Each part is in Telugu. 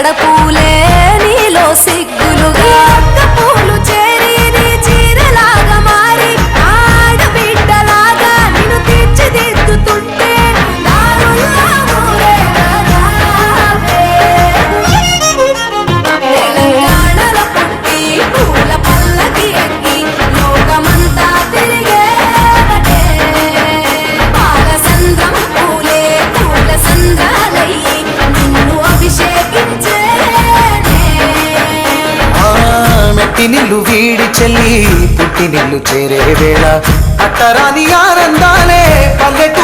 கடப்பு పుట్టినిల్లు వీడి చెల్లి పుట్టినిల్లు చేరే వేళ. అట్టరాని ఆనందాలే పల్లెటి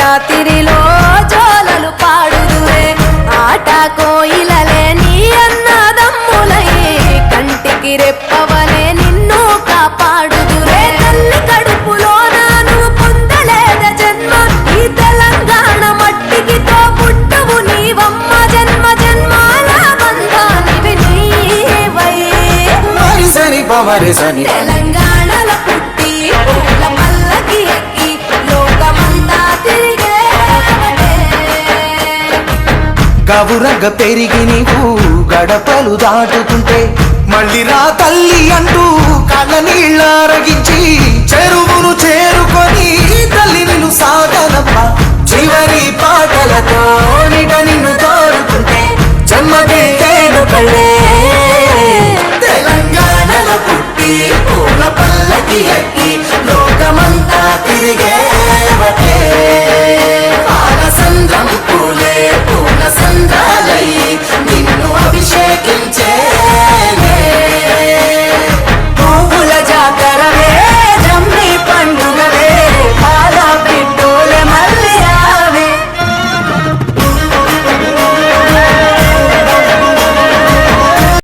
రాత్రిలో జోలలు పాడుదురే ఆట కోయిలలే నీ అన్నదమ్ములయ్యే కంటికి రెప్పవలే నిన్ను కాపాడుదురే తల్లి కడుపులో నాను పొందలేద జన్మ. ఈ తెలంగాణ మట్టికి తో పుట్టవు నీవమ్మ జన్మ. జన్మాల బంధానివి నీవై మరిసని పమరిసని తెలంగాణలో పుట్టి గవురగ పెరిగి నీవు గడపలు దాటుతుంటే మళ్ళీ రా తల్లి అంటూ కళ్ళ నీళ్ళారగించి చెరువును చేరుకొని తల్లి నిన్ను సాగనప్ప చివరి పాటలతో నిట నిన్ను తోడుకుంటే జన్మదే కళ్ళే తెలంగాణలో పుట్టి పూల పల్లకి ఎక్కి లోకమంతా తిరిగే